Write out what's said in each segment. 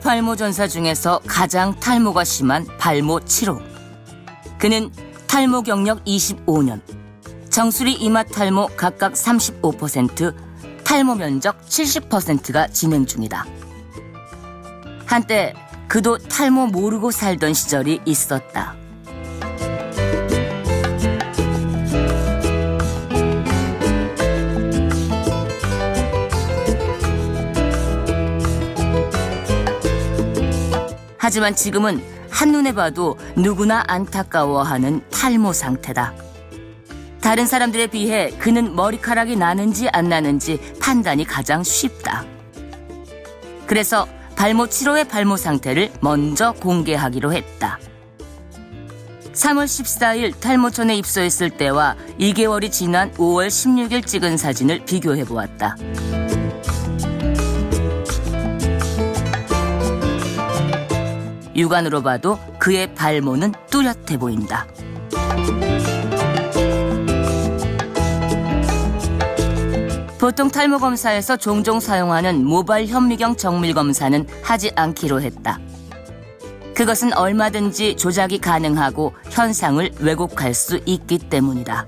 7인의 발모 전사 중에서 가장 탈모가 심한 발모 7호. 그는 탈모 경력 25년, 정수리 이마 탈모 각각 35%, 탈모 면적 70%가 진행 중이다. 한때 그도 탈모 모르고 살던 시절이 있었다. 하지만 지금은 한눈에 봐도 누구나 안타까워하는 탈모 상태다. 다른 사람들에 비해 그는 머리카락이 나는지 안 나는지 판단이 가장 쉽다. 그래서 발모 7호의 발모 상태를 먼저 공개하기로 했다. 3월 14일 탈모촌에 입소했을 때와 2개월이 지난 5월 16일 찍은 사진을 비교해 보았다. 육안으로 봐도 그의 발모는 뚜렷해 보인다. 보통 탈모 검사에서 종종 사용하는 모발 현미경 정밀 검사는 하지 않기로 했다. 그것은 얼마든지 조작이 가능하고 현상을 왜곡할 수 있기 때문이다.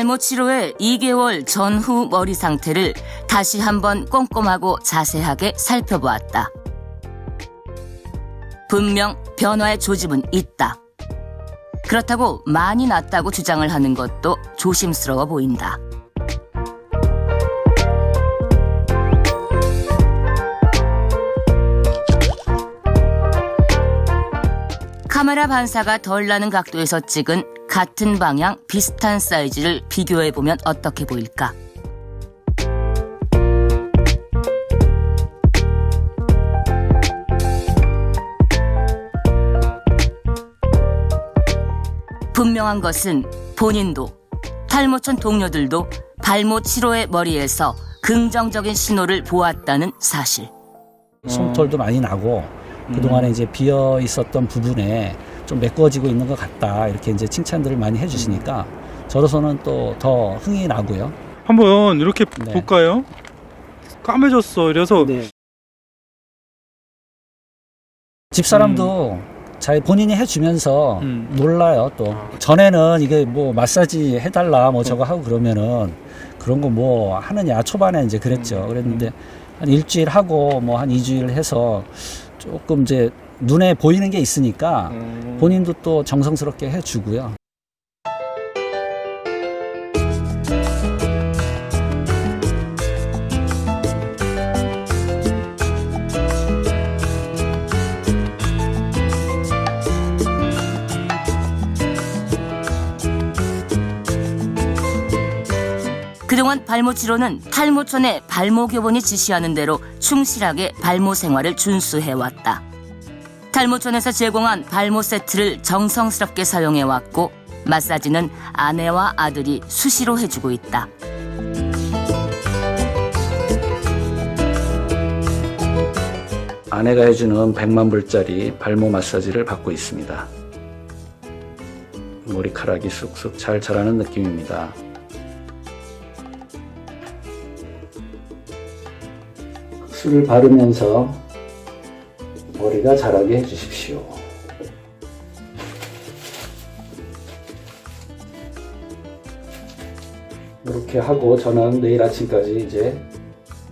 발모 치료의 2개월 전후 머리 상태를 다시 한번 꼼꼼하고 자세하게 살펴보았다. 분명 변화의 조짐은 있다. 그렇다고 많이 낫다고 주장을 하는 것도 조심스러워 보인다. 카메라 반사가 덜 나는 각도에서 찍은 같은 방향 비슷한 사이즈를 비교해 보면 어떻게 보일까? 분명한 것은 본인도 탈모촌 동료들도 발모 7호의 머리에서 긍정적인 신호를 보았다는 사실. 솜털도 많이 나고 그동안에 이제 비어 있었던 부분에 좀 메꿔지고 있는 것 같다 이렇게 이제 칭찬들을 많이 해주시니까 저로서는 또 더 흥이 나고요. 한번 이렇게 네. 볼까요? 까매졌어. 이래서 집 사람도 잘 본인이 해주면서 음. 놀라요 또 전에는 이게 뭐 마사지 해달라 뭐 저거 하고 그러면은 그런 거 뭐 하느냐 초반에 이제 그랬죠 음. 그랬는데 한 일주일 하고 뭐 한 이주일 해서 조금 이제 눈에 보이는 게 있으니까 음. 본인도 또 정성스럽게 해주고요. 그동안 발모 치료는 탈모촌의 발모 교본이 지시하는 대로 충실하게 발모 생활을 준수해 왔다. 탈모촌에서 제공한 발모 세트를 정성스럽게 사용해 왔고 마사지는 아내와 아들이 수시로 해주고 있다. 아내가 해주는 100만 불짜리 발모 마사지를 받고 있습니다. 머리카락이 쑥쑥 잘 자라는 느낌입니다. 술을 바르면서 머리가 자라게 해주십시오. 이렇게 하고 저는 내일 아침까지 이제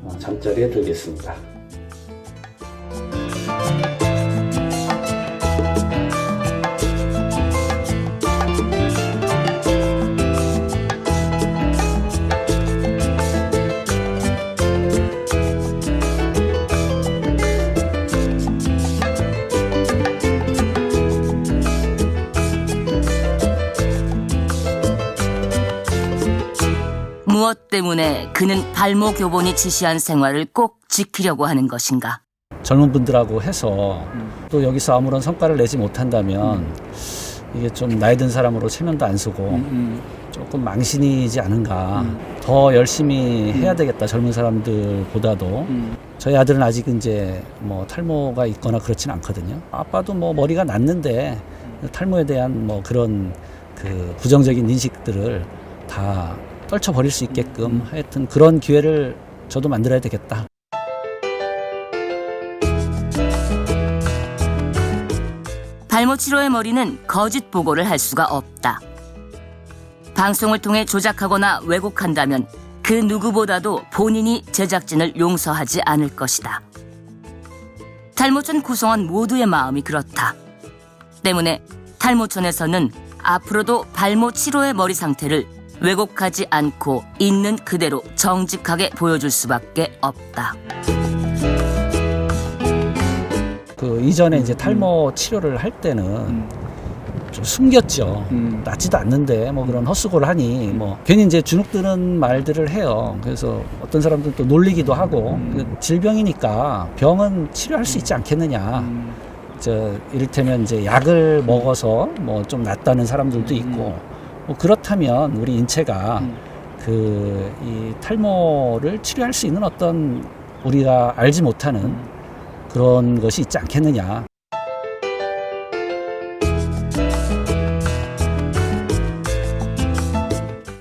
어, 잠자리에 들겠습니다. 그는 발모 교본이 지시한 생활을 꼭 지키려고 하는 것인가? 젊은 분들하고 해서 또 여기서 아무런 성과를 내지 못한다면 이게 좀 나이 든 사람으로 체면도 안 쓰고 음, 조금 망신이지 않은가. 음. 더 열심히 해야 되겠다 젊은 사람들보다도. 음. 저희 아들은 아직 이제 뭐 탈모가 있거나 그렇진 않거든요. 아빠도 뭐 머리가 났는데 탈모에 대한 뭐 그런 그 부정적인 인식들을 다 떨쳐버릴 수 있게끔 하여튼 그런 기회를 저도 만들어야 되겠다. 발모 치료의 머리는 거짓 보고를 할 수가 없다. 방송을 통해 조작하거나 왜곡한다면 그 누구보다도 본인이 제작진을 용서하지 않을 것이다. 탈모촌 구성원 모두의 마음이 그렇다. 때문에 탈모촌에서는 앞으로도 발모 치료의 머리 상태를 왜곡하지 않고 있는 그대로 정직하게 보여줄 수밖에 없다. 그 이전에 이제 탈모 치료를 할 때는 음. 좀 숨겼죠. 음. 낫지도 않는데 뭐 그런 헛수고를 하니 뭐 괜히 이제 주눅 드는 말들을 해요. 그래서 어떤 사람들은 또 놀리기도 하고 음. 그 질병이니까 병은 치료할 수 있지 않겠느냐. 음. 저 이를테면 이제 약을 먹어서 뭐 좀 낫다는 사람들도 있고 뭐 그렇다면 우리 인체가 음. 그이 탈모를 치료할 수 있는 어떤 우리가 알지 못하는 그런 것이 있지 않겠느냐.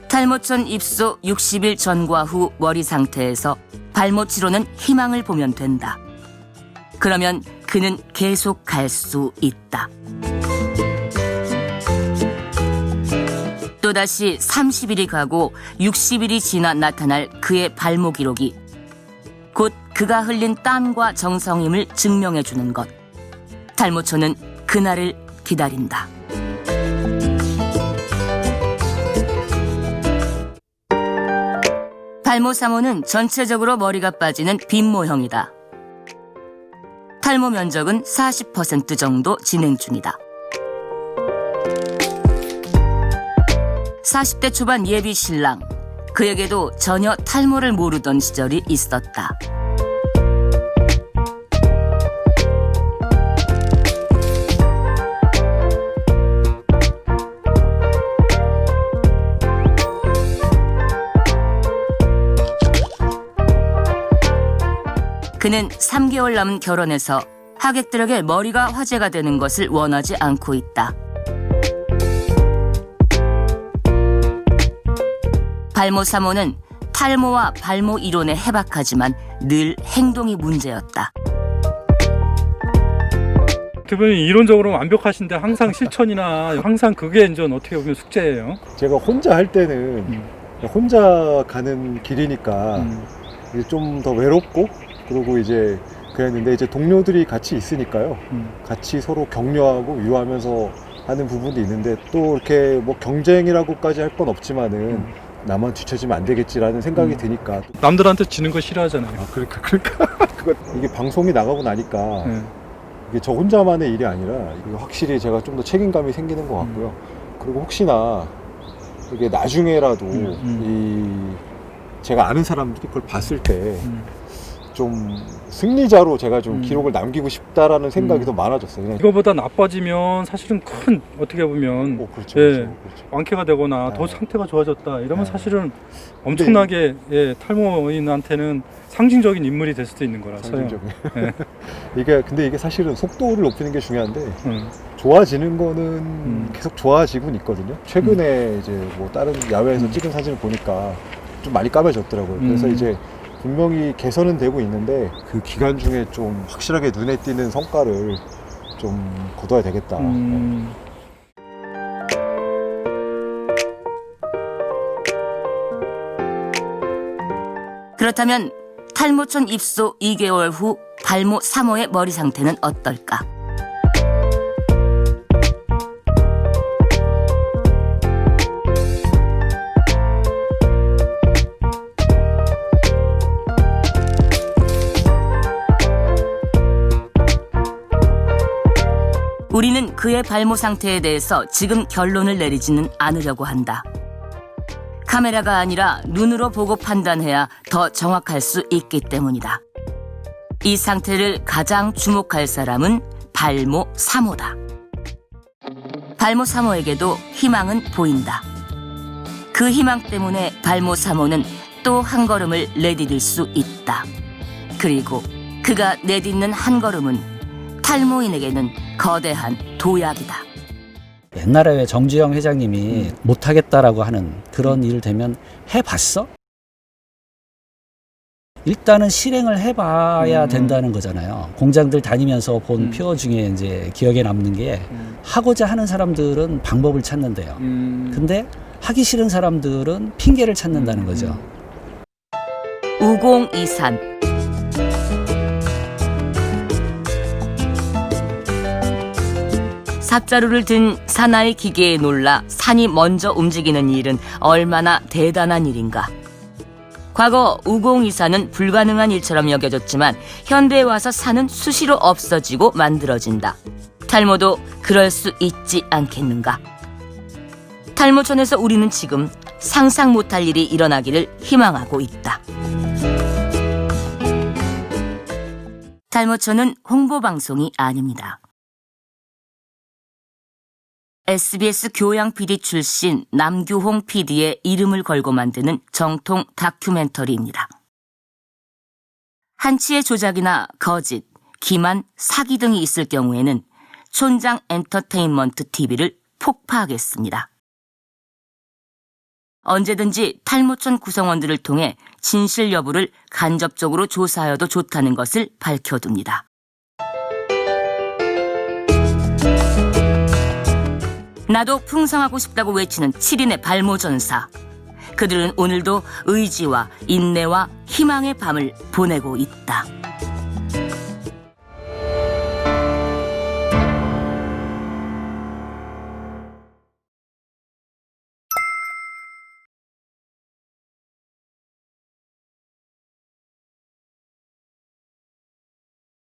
탈모촌 입소 60일 전과 후 머리 상태에서 발모 치료는 희망을 보면 된다. 그러면 그는 계속 갈 수 있다. 또다시 30일이 가고 60일이 지나 나타날 그의 발모 기록이 곧 그가 흘린 땀과 정성임을 증명해 주는 것. 탈모촌은 그날을 기다린다. 탈모 3호는 전체적으로 머리가 빠지는 빈 모형이다. 탈모 면적은 40% 정도 진행 중이다. 40대 초반 예비 신랑. 그에게도 전혀 탈모를 모르던 시절이 있었다. 그는 3개월 남은 결혼에서 하객들에게 머리가 화제가 되는 것을 원하지 않고 있다. 발모 3호는 탈모와 발모 이론에 해박하지만 늘 행동이 문제였다. 보면 이론적으로 완벽하신데 항상 실천이나 항상 그게 이제 어떻게 보면 숙제예요. 제가 혼자 할 때는 음. 혼자 가는 길이니까 음. 좀 더 외롭고 그리고 이제 그랬는데 이제 동료들이 같이 있으니까요. 음. 같이 서로 격려하고 유하면서 하는 부분도 있는데 또 이렇게 뭐 경쟁이라고까지 할 건 없지만은 음. 나만 뒤처지면 안 되겠지라는 생각이 음. 드니까 또- 남들한테 지는 거 싫어하잖아요. 아 그러니까 그러니까 이게 방송이 나가고 나니까 네. 이게 저 혼자만의 일이 아니라 이게 확실히 제가 좀 더 책임감이 생기는 것 같고요. 그리고 혹시나 이게 나중에라도 음, 이 제가 아는 사람들이 그걸 봤을 때 좀 음. 승리자로 제가 좀 음. 기록을 남기고 싶다라는 생각이 음. 더 많아졌어요. 그냥 이거보다 나빠지면 사실은 큰 어떻게 보면 어, 그렇죠, 예. 그렇죠, 그렇죠. 완쾌가 되거나 더 네. 상태가 좋아졌다 이러면 네. 사실은 엄청나게 예, 탈모인한테는 상징적인 인물이 될 수도 있는 거라서요. 상징적인. 네. 이게 근데 이게 사실은 속도를 높이는 게 중요한데 음. 좋아지는 거는 계속 좋아지곤 있거든요. 최근에 음. 이제 뭐 다른 야외에서 찍은 사진을 보니까 좀 많이 까매졌더라고요. 그래서 음. 이제 분명히 개선은 되고 있는데 그 기간 중에 좀 확실하게 눈에 띄는 성과를 좀 거둬야 되겠다. 음. 그렇다면 탈모촌 입소 2개월 후 발모 3호의 머리 상태는 어떨까? 우리는 그의 발모 상태에 대해서 지금 결론을 내리지는 않으려고 한다. 카메라가 아니라 눈으로 보고 판단해야 더 정확할 수 있기 때문이다. 이 상태를 가장 주목할 사람은 발모 3호다. 발모 3호에게도 희망은 보인다. 그 희망 때문에 발모 3호는 또 한 걸음을 내디딜 수 있다. 그리고 그가 내딛는 한 걸음은 탈모인에게는 거대한 도약이다. 옛날에 왜 정주영 회장님이 못하겠다라고 하는 그런 일 되면 해봤어? 일단은 실행을 해봐야 음. 된다는 거잖아요. 공장들 다니면서 본 음. 표어 중에 이제 기억에 남는 게 음. 하고자 하는 사람들은 방법을 찾는데요. 음. 근데 하기 싫은 사람들은 핑계를 찾는다는 음. 거죠. 5023 삽자루를 든 사나이 기계에 놀라 산이 먼저 움직이는 일은 얼마나 대단한 일인가. 과거 우공이산은 불가능한 일처럼 여겨졌지만 현대에 와서 산은 수시로 없어지고 만들어진다. 탈모도 그럴 수 있지 않겠는가. 탈모촌에서 우리는 지금 상상 못할 일이 일어나기를 희망하고 있다. 탈모촌은 홍보방송이 아닙니다. SBS 교양 PD 출신 남규홍 PD의 이름을 걸고 만드는 정통 다큐멘터리입니다. 한치의 조작이나 거짓, 기만, 사기 등이 있을 경우에는 촌장 엔터테인먼트 TV를 폭파하겠습니다. 언제든지 탈모촌 구성원들을 통해 진실 여부를 간접적으로 조사하여도 좋다는 것을 밝혀둡니다. 나도 풍성하고 싶다고 외치는 7인의 발모전사. 그들은 오늘도 의지와 인내와 희망의 밤을 보내고 있다.